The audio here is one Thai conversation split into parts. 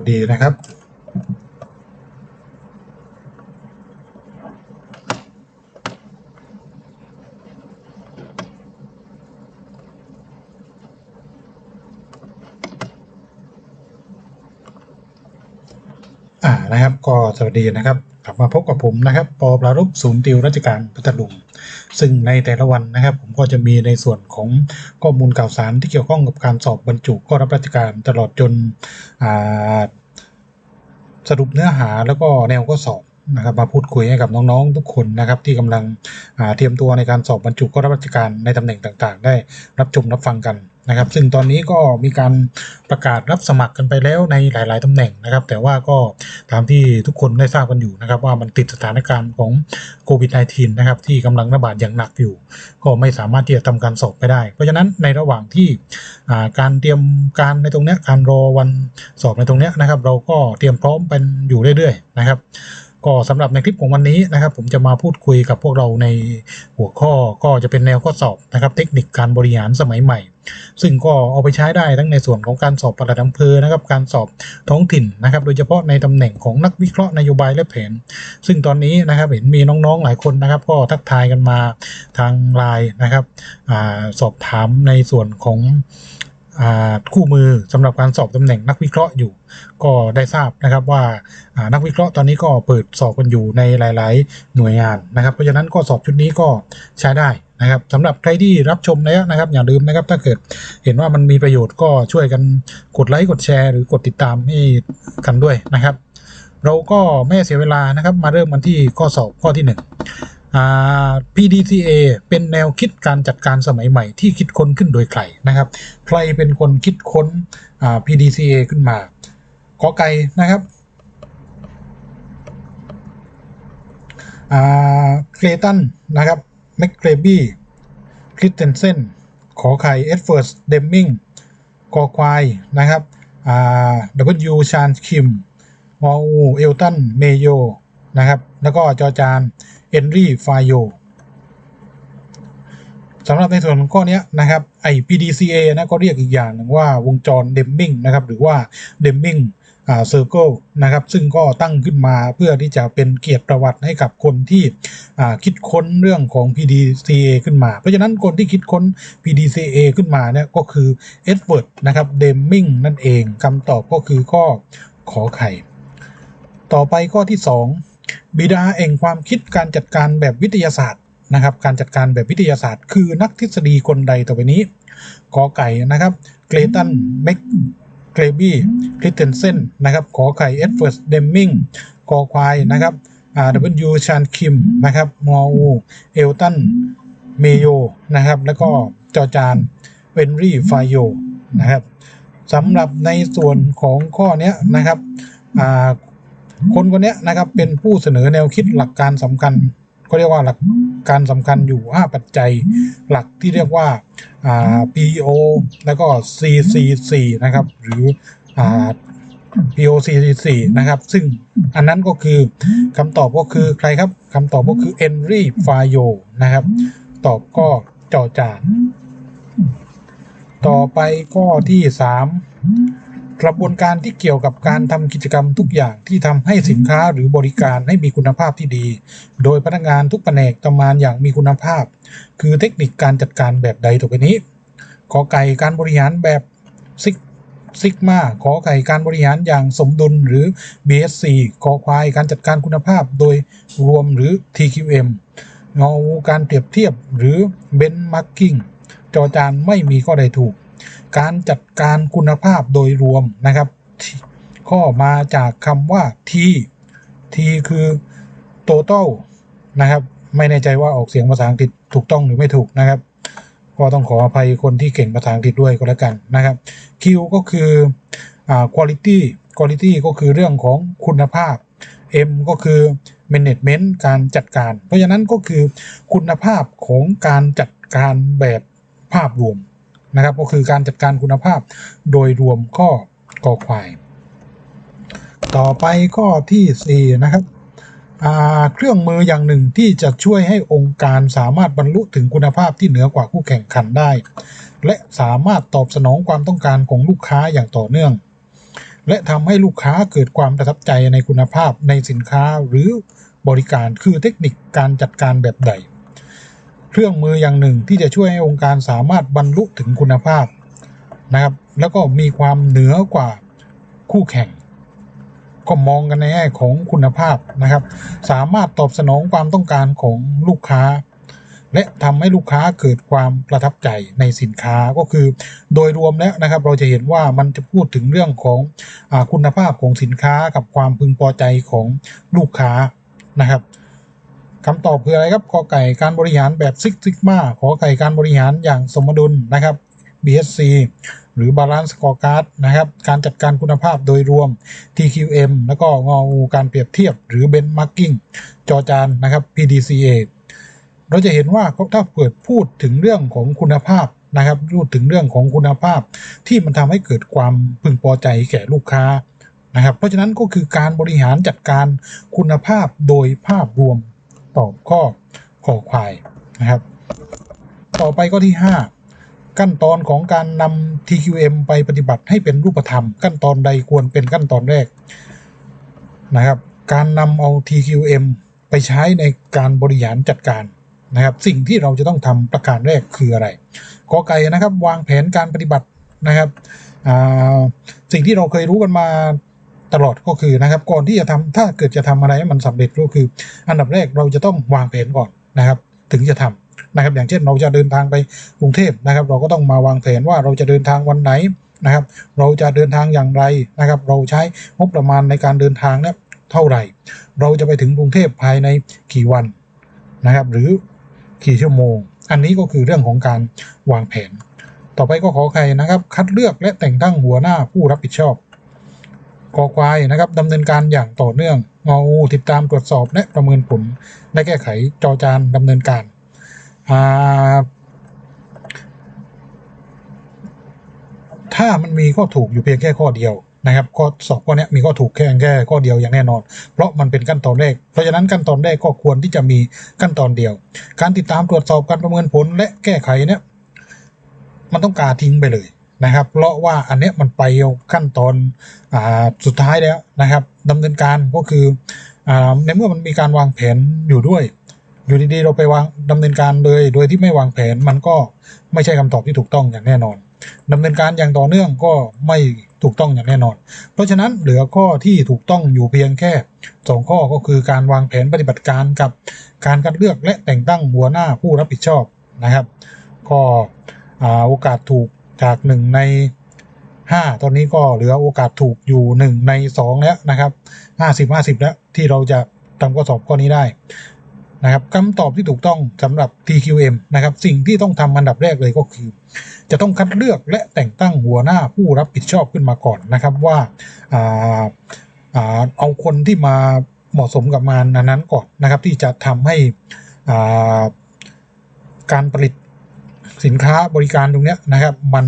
ครับก็สวัสดีนะครับ อ่านะครับ ก็สวัสดีนะครับ กลับมาพบกับผมนะครับ ปอปรารบศูนย์ติวราชการพัทลุง ซึ่งในแต่ละวันนะครับ ผมก็จะมีในส่วนของข้อมูลข่าวสารที่เกี่ยวข้องกับการสอบบรรจุก็รับราชการตลอดจนสรุปเนื้อหาแล้วก็แนวข้อสอบนะครับมาพูดคุยให้กับน้องๆทุกคนนะครับ ที่กำลังเตรียมตัวในการสอบบรรจุข้อรับราชการในตำแหน่งต่างๆ ได้รับชมรับฟังกันนะครับ ซึ่งตอนนี้ก็มีการประกาศรับสมัครกันไปแล้วในหลาย ๆตำแหน่งนะครับ แต่ว่าก็ตามที่ทุกคนได้ทราบกันอยู่นะครับ ว่ามันติดสถานการณ์ของโควิด -19 นะครับ ที่กำลังระบาดอย่างหนักอยู่ ก็ไม่สามารถที่จะทำการสอบไปได้ เพราะฉะนั้นในระหว่างที่การเตรียมการในตรงนี้การรอวันสอบในตรงนี้นะครับ เราก็เตรียมพร้อมเป็นอยู่เรื่อย ๆ นะครับก็สำหรับในคลิปของวันนี้นะครับ ผมจะมาพูดคุยกับพวกเราในหัวข้อก็จะเป็นแนวข้อสอบนะครับ เทคนิคการบริหารสมัยใหม่ ซึ่งก็เอาไปใช้ได้ทั้งในส่วนของการสอบปลัดอำเภอนะครับการสอบท้องถิ่นนะครับ โดยเฉพาะในตำแหน่งของนักวิเคราะห์นโยบายและแผน ซึ่งตอนนี้นะครับเห็นมีน้องๆหลายคนนะครับ ก็ทักทายกันมาทางไลน์นะครับอสอบถามในส่วนของคู่มือสำหรับการสอบตำแหน่งนักวิเคราะห์อยู่ ก็ได้ทราบนะครับว่านักวิเคราะห์ตอนนี้ก็เปิดสอบกันอยู่ในหลาย ๆ หน่วยงานนะครับ เพราะฉะนั้นก็สอบชุดนี้ก็ใช้ได้ นะครับสำหรับใครที่รับชมแล้วนะครับ อย่าลืมนะครับ ถ้าเกิดเห็นว่ามันมีประโยชน์ก็ช่วยกันกดไลค์กดแชร์หรือกดติดตามให้กันด้วยนะครับ เราก็ไม่เสียเวลานะครับ มาเริ่มกันที่ข้อสอบข้อที่หนึ่งอ่า PDCA เป็นแนวคิดการจัดการสมัยใหม่ที่คิดค้นขึ้นโดยใครนะครับ ใครเป็นคนคิดค้นอ่า PDCA ขึ้นมา ขอไก่นะครับอ่าเคลตันนะครับ แมคเกรบี้คริสเตนเซนขอไข่เอ็ดเฟิร์สเดมมิงกอควายนะครับอ่า W ชานคิมมออูเอลตันเมโยนะครับ แล้วก็จอจานเอนรีฟายโยสำหรับในส่วนของข้อนี้นะครับไอ PDCA นะก็เรียกอีกอย่างหนึ่งว่าวงจรเดมมิงนะครับ หรือว่าเดมมิง เซอร์เคิลนะครับซึ่งก็ตั้งขึ้นมาเพื่อที่จะเป็นเกียรติประวัติให้กับคนที่คิดค้นเรื่องของ PDCA ขึ้นมา เพราะฉะนั้นคนที่คิดค้น PDCA ขึ้นมาเนี่ยก็คือเอ็ดเวิร์ดนะครับเดมมิงนั่นเองคำตอบก็คือข้อขอไข่ ต่อไปข้อที่ 2 บิดาแห่งความคิดการจัดการแบบวิทยาศาสตร์นะครับการจัดการแบบวิทยาศาสตร์ คือนักทฤษฎีคนใดต่อไปนี้ขอไก่นะครับเกรตันแมค เกรบี้คริสเตนเซนนะครับขอไข่เอ็ดเฟิร์สเดมมิงกอควายนะครับอ่า W ชานคิมนะครับมออูเอลตันเมโยนะครับแล้วก็จอจานเวนรี่ไฟโยนะครับสำหรับในส่วนของข้อนี้นะครับคนคนนี้นะครับเป็นผู้เสนอแนวคิดหลักการสำคัญ ก็เรียกว่าหลักการสำคัญอยู่ 5 ปัจจัยหลักที่เรียกว่าอ่า PO แล้วก็ CCC นะครับ หรืออ POCC นะครับ ซึ่งอันนั้นก็คือคำตอบก็คือใครครับคำตอบก็คือ Henry Fayol นะครับ ตอบก็จอจาน ต่อไปข้อที่3 กระบวนการที่เกี่ยวกับการทำกิจกรรมทุกอย่างที่ทำให้สินค้าหรือบริการให้มีคุณภาพที่ดี โดยพนักงานทุกแผนกทำงานอย่างมีคุณภาพ คือเทคนิคการจัดการแบบใดต่อไปนี้ขอไก่การบริหารแบบซิกซิกมาขอไก่การบริหารอย่างสมดุลหรือ BSC ขอควายการจัดการคุณภาพโดยรวมหรือ TQM งอูการเปรียบเทียบหรือ Benchmarking จอจานไม่มีข้อใดถูก การจัดการคุณภาพโดยรวมนะครับข้อมาจากคำว่า T T คือ total นะครับ ไม่แน่ใจว่าออกเสียงภาษาอังกฤษถูกต้องหรือไม่ถูกนะครับ ก็ต้องขออภัยคนที่เก่งภาษาอังกฤษด้วยก็แล้วกันนะครับ Q ก็คืออ่า quality quality ก็คือเรื่องของคุณภาพ M ก็คือ management การจัดการ เพราะฉะนั้นก็คือคุณภาพของการจัดการแบบภาพรวม นะครับ ก็คือการจัดการคุณภาพโดยรวมข้อกอควาย ต่อไปข้อทีสี่4นะครับเครื่องมืออย่างหนึ่งที่จะช่วยให้องค์การสามารถบรรลุถึงคุณภาพที่เหนือกว่าคู่แข่งขันได้ และสามารถตอบสนองความต้องการของลูกค้าอย่างต่อเนื่อง และทำให้ลูกค้าเกิดความประทับใจในคุณภาพในสินค้าหรือบริการคือเทคนิคการจัดการแบบใด เครื่องมืออย่างหนึ่งที่จะช่วยให้องค์การสามารถบรรลุถึงคุณภาพนะครับ แล้วก็มีความเหนือกว่าคู่แข่ง ก็มองกันในแง่ของคุณภาพนะครับ สามารถตอบสนองความต้องการของลูกค้า และทำให้ลูกค้าเกิดความประทับใจในสินค้าก็คือ โดยรวมแล้วนะครับ เราจะเห็นว่ามันจะพูดถึงเรื่องของอคุณภาพของสินค้ากับความพึงพอใจของลูกค้านะครับ คำตอบคืออะไรครับขอไก่การบริหารแบบซิกซิกมาขอไก่การบริหารอย่างสมดุลนะครับ BSC หรือ Balance Scorecard นะครับ การจัดการคุณภาพโดยรวม TQM แล้วก็งองูการเปรียบเทียบ หรือ Benchmarking จอจานนะครับ PDCA เราจะเห็นว่าถ้าเกิดพูดถึงเรื่องของคุณภาพนะครับพูดถึงเรื่องของคุณภาพ ที่มันทำให้เกิดความพึงพอใจแก่ลูกค้านะครับ เพราะฉะนั้นก็คือการบริหารจัดการคุณภาพโดยภาพรวม ตอบข้อขอควายนะครับ ต่อไปก็ที่ 5 ขั้นตอนของการนำ TQM ไปปฏิบัติให้เป็นรูปธรรม ขั้นตอนใดควรเป็นขั้นตอนแรกนะครับ การนำเอา TQM ไปใช้ในการบริหารจัดการนะครับ สิ่งที่เราจะต้องทำประการแรกคืออะไรกอไก่นะครับ วางแผนการปฏิบัตินะครับสิ่งที่เราเคยรู้กันมา ตลอดก็คือนะครับก่อนที่จะทำถ้าเกิดจะทำอะไรให้มันสำเร็จก็คือ อันดับแรกเราจะต้องวางแผนก่อนนะครับ ถึงจะทำนะครับ อย่างเช่นเราจะเดินทางไปกรุงเทพนะครับ เราก็ต้องมาวางแผนว่าเราจะเดินทางวันไหนนะครับ เราจะเดินทางอย่างไรนะครับ เราใช้งบประมาณในการเดินทางเนี่ยเท่าไหร่ เราจะไปถึงกรุงเทพภายในกี่วันนะครับ หรือกี่ชั่วโมง อันนี้ก็คือเรื่องของการวางแผน ต่อไปก็ขอใครนะครับ คัดเลือกและแต่งตั้งหัวหน้าผู้รับผิดชอบ กอควายนะครับดำเนินการอย่างต่อเนื่องงองูติดตามตรวจสอบและประเมินผลและแก้ไขจอจานดำเนินการาถ้ามันมีข้อถูกอยู่เพียงแค่ข้อเดียวนะครับข้อสอบข้อนี้มีข้อถูกแค่แค่ข้อเดียวอย่างแน่นอน เพราะมันเป็นขั้นตอนแรก เพราะฉะนั้นขั้นตอนแรกก็ควรที่จะมีขั้นตอนเดียว การติดตามตรวจสอบการประเมินผลและแก้ไขเนี้ยมันต้องกาทิ้งไปเลย นะครับ เพราะว่าอันนี้มันไปขั้นตอนอสุดท้ายแล้วนะครับดำเนินการก็คืออในเมื่อมันมีการวางแผนอยู่ด้วย อยู่ดีๆเราไปวางดำเนินการเลยโดยที่ไม่วางแผนมันก็ไม่ใช่คำตอบที่ถูกต้องอย่างแน่นอนดำเนินการอย่างต่อเนื่องก็ไม่ถูกต้องอย่างแน่นอน เพราะฉะนั้นเหลือข้อที่ถูกต้องอยู่เพียงแค่สองข้อก็คือการวางแผนปฏิบัติการกับการคัดเลือกและแต่งตั้งหัวหน้าผู้รับผิดชอบนะครับ ก็โอกาสถูก จากหนึ่งในห้าตอนนี้ก็เหลือโอกาสถูกอยู่หนึ่งในสองแล้วนะครับห้าสิบห้าสิบแล้วที่เราจะทำข้อสอบข้อนี้ได้นะครับคำตอบที่ถูกต้องสำหรับ TQM นะครับ สิ่งที่ต้องทำอันดับแรกเลยก็คือ จะต้องคัดเลือกและแต่งตั้งหัวหน้าผู้รับผิดชอบขึ้นมาก่อนนะครับว่าอาอาเอาคนที่มาเหมาะสมกับงานนั้นๆก่อนนะครับ ที่จะทำให้การผลิต สินค้าบริการตรงเนี้ยนะครับ มัน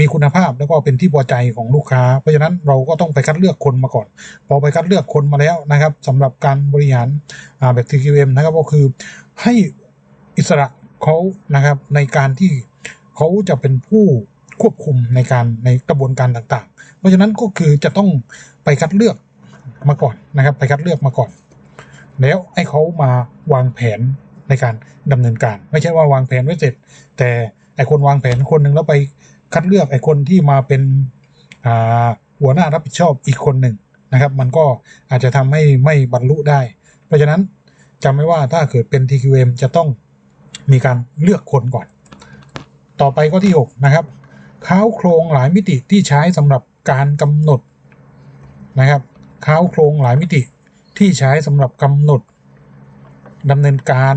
มีคุณภาพแล้วก็เป็นที่พอใจของลูกค้า เพราะฉะนั้นเราก็ต้องไปคัดเลือกคนมาก่อน พอไปคัดเลือกคนมาแล้วนะครับสำหรับการบริหารแบบ TQM นะครับก็คือให้อิสระเขานะครับในการที่เขาจะเป็นผู้ควบคุมในการในกระบวนการต่างๆ เพราะฉะนั้นก็คือจะต้องไปคัดเลือกมาก่อนนะครับ ไปคัดเลือกมาก่อน แล้วให้เขามาวางแผน ในการดำเนินการ ไม่ใช่ว่าวางแผนไว้เสร็จ แต่ไอคนวางแผนคนหนึ่งแล้วไปคัดเลือกไอคนที่มาเป็นหัวหน้ารับผิดชอบอีกคนหนึ่งนะครับ มันก็อาจจะทำให้ไม่บรรลุได้ เพราะฉะนั้นจำไว้ว่าถ้าเกิดเป็น TQM จะต้องมีการเลือกคนก่อน ต่อไปก็ที่ 6 นะครับค้าวโครงหลายมิติที่ใช้สำหรับการกำหนดนะครับค้าวโครงหลายมิติที่ใช้สำหรับกำหนด ดำเนินการ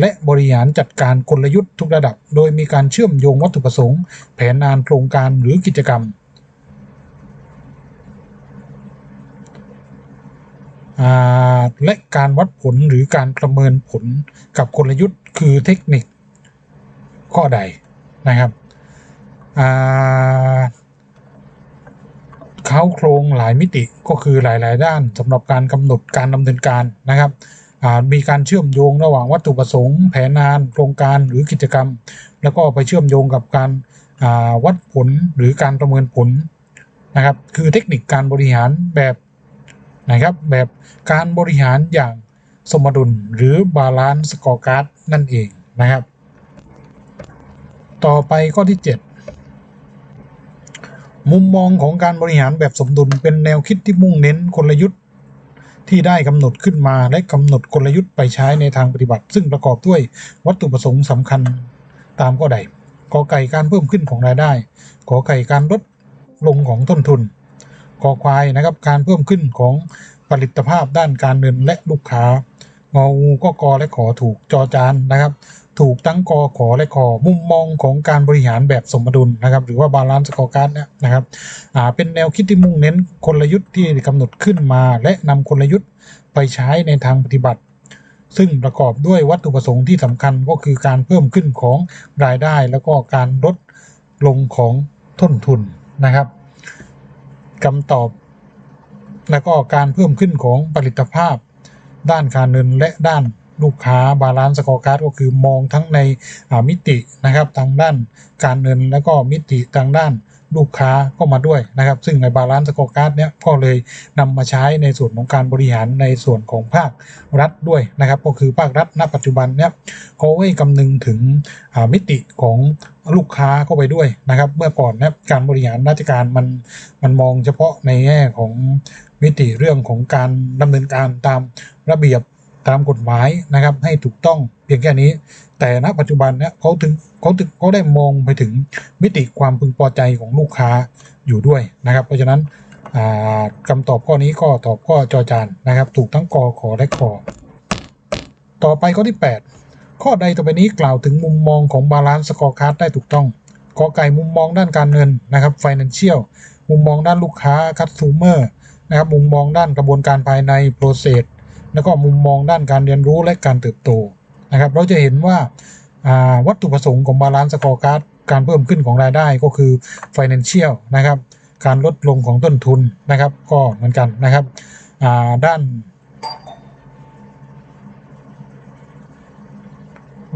และบริหารจัดการกลยุทธ์ทุกระดับ โดยมีการเชื่อมโยงวัตถุประสงค์ แผนงานโครงการหรือกิจกรรมและการวัดผลหรือการประเมินผลกับกลยุทธ์คือเทคนิคข้อใดนะครับเขาโครงหลายมิติก็คือหลาย ๆ ด้านสำหรับการกำหนดการดำเนินการนะครับ อ่ามีการเชื่อมโยงระหว่างวัตถุประสงค์ แผนงาน โครงการหรือกิจกรรม แล้วก็ไปเชื่อมโยงกับการาวัดผลหรือการประเมินผลนะครับ คือเทคนิคการบริหารแบบนะครับแบบการบริหารอย่างสมดุลหรือบาลานซ์สกอร์การ์ดนั่นเองนะครับ ต่อไปข้อที่ 7 มุมมองของการบริหารแบบสมดุลเป็นแนวคิดที่มุ่งเน้นกลยุทธ์ ที่ได้กำหนดขึ้นมาและกำหนดกลยุทธ์ไปใช้ในทางปฏิบัติ ซึ่งประกอบด้วยวัตถุประสงค์สำคัญตามข้อใดกอไก่การเพิ่มขึ้นของรายได้ขอไก่การลดลงของต้นทุนขอควายนะครับการเพิ่มขึ้นของผลิตภาพด้านการเงินและลูกค้างองูก็กอและขอถูกจอจานนะครับ ถูกทั้งกอขอและขอมุมมองของการบริหารแบบสมดุลนะครับ หรือว่าบาลานซ์สกอร์การ์ดเนี่ยนะครับเป็นแนวคิดที่มุ่งเน้นกลยุทธ์ที่กำหนดขึ้นมา และนำกลยุทธ์ไปใช้ในทางปฏิบัติ ซึ่งประกอบด้วยวัตถุประสงค์ที่สำคัญก็คือการเพิ่มขึ้นของรายได้ แล้วก็การลดลงของต้นทุนนะครับคำตอบ แล้วก็การเพิ่มขึ้นของผลิตภาพ ด้านการเงินและด้าน ลูกค้าบาลานซ์สกอร์การ์ดก็คือมองทั้งในมิตินะครับทางด้านการเงินแล้วก็มิติทางด้านลูกค้าก็มาด้วยนะครับ ซึ่งในบาลานซ์สกอร์การ์ดเนี้ยก็เลยนำมาใช้ในส่วนของการบริหารในส่วนของภาครัฐด้วยนะครับ ก็คือภาครัฐณปัจจุบันเนี้ยเขาให้คำนึงถึงมิติของลูกค้าเข้าไปด้วยนะครับ เมื่อก่อนเนี้ยการบริหารราชการมันมันมองเฉพาะในแง่ของมิติเรื่องของการดำเนินการตามระเบียบ ตามกฎหมายนะครับให้ถูกต้องเพียงแค่นี้ แต่ณปัจจุบันเนี่ยเขาถึงเขาถึงเขาได้มองไปถึงมิติความพึงพอใจของลูกค้าอยู่ด้วยนะครับ เพราะฉะนั้นอ่าคำตอบข้อนี้ก็ตอบข้อจอจานนะครับ ถูกทั้งกอขอและขอต่อไปข้อที่ 8 ข้อใดต่อไปนี้กล่าวถึงมุมมองของบาลานซ์สกอร์การ์ดได้ถูกต้องกอไก่มุมมองด้านการเงินนะครับ financial มุมมองด้านลูกค้า customer นะครับมุมมองด้านกระบวนการภายใน process แล้วก็มุมมองด้านการเรียนรู้และการเติบโตนะครับ เราจะเห็นว่าาวัตถุประสงค์ของบาลานซ์สกอร์การ์ดการเพิ่มขึ้นของรายได้ก็คือ financial นะครับ การลดลงของต้นทุนนะครับ ก็เหมือนกันนะครับด้าน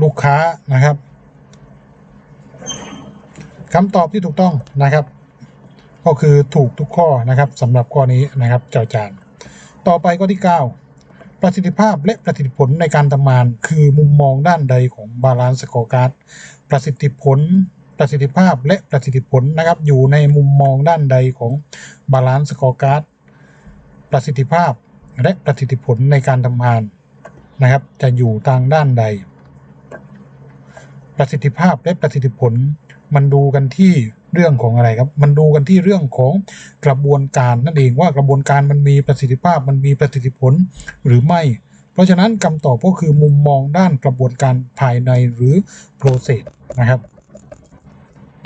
ลูกค้านะครับคำตอบที่ถูกต้องนะครับ ก็คือถูกทุกข้อนะครับสำหรับข้อนี้นะครับเจอจานต่อไปข้อที่ 9 ประสิทธิภาพและประสิทธิผลในการทำงาน คือมุมมองด้านใดของบาลานซ์สกอร์การ์ดประสิทธิผล ประสิทธิภาพและประสิทธิผลนะครับ อยู่ในมุมมองด้านใดของบาลานซ์สกอร์การ์ดประสิทธิภาพและประสิทธิผลในการทำงานนะครับ จะอยู่ทางด้านใด ประสิทธิภาพและประสิทธิผลมันดูกันที่ เรื่องของอะไรครับ มันดูกันที่เรื่องของกระบวนการนั่นเองว่ากระบวนการมันมีประสิทธิภาพมันมีประสิทธิผลหรือไม่ เพราะฉะนั้นคำตอบก็คือมุมมองด้านกระบวนการภายในหรือ process นะครับ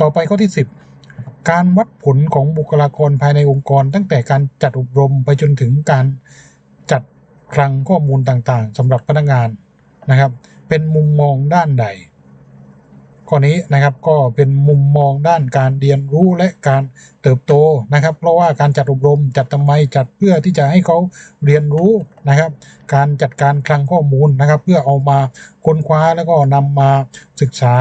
ต่อไปข้อที่ 10การวัดผลของบุคลากรภายในองค์กร ตั้งแต่การจัดอบรมไปจนถึงการจัดคลังข้อมูลต่างๆสำหรับพนักงานนะครับ เป็นมุมมองด้านใด ข้อนี้นะครับก็เป็นมุมมองด้านการเรียนรู้และการเติบโตนะครับ เพราะว่าการจัดอบรมจัดทำไมจัดเพื่อที่จะให้เขาเรียนรู้นะครับ การจัดการคลังข้อมูลนะครับ เพื่อเอามาค้นคว้าแล้วก็นำมาศึกษา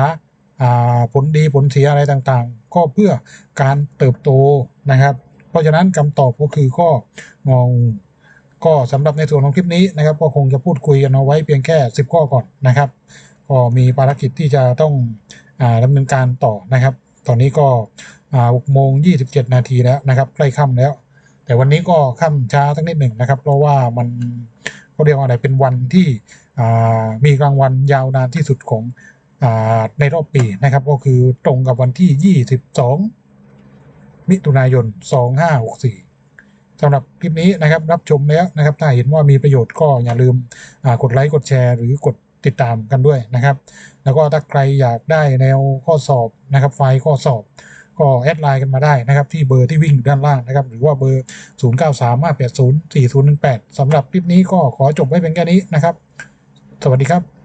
ผลดีผลเสียอะไรต่างๆ ก็เพื่อการเติบโตนะครับ เพราะฉะนั้นคำตอบก็คือข้ององูก็สำหรับในส่วนของคลิปนี้นะครับ ก็คงจะพูดคุยกันเอาไว้เพียงแค่ 10 ข้อก่อนนะครับ ก็มีภารกิจที่จะต้องอาดำเนินการต่อนะครับ ตอนนี้ก็6โมง27นาทีแล้วนะครับใกล้ค่ำแล้ว แต่วันนี้ก็ค่ำช้าสักนิดหนึ่งนะครับ เพราะว่ามันเขาเรียกว่าอะไรเป็นวันที่มีกลางวันยาวนานที่สุดของอในรอบปีนะครับ ก็คือตรงกับวันที่ 22 มิถุนายน 2564สำหรับคลิปนี้นะครับรับชมแล้วนะครับ ถ้าเห็นว่ามีประโยชน์ก็อย่าลืมกดไลค์กดแชร์ หรือกด ติดตามกันด้วยนะครับ แล้วก็ถ้าใครอยากได้แนวข้อสอบนะครับ ไฟล์ข้อสอบก็แอดไลน์กันมาได้นะครับที่เบอร์ที่วิ่งด้านล่างนะครับ หรือว่าเบอร์ 0 9 3 5 8 0 4 0 1 8สำหรับคลิปนี้ก็ขอจบไว้เป็นแค่นี้นะครับ สวัสดีครับ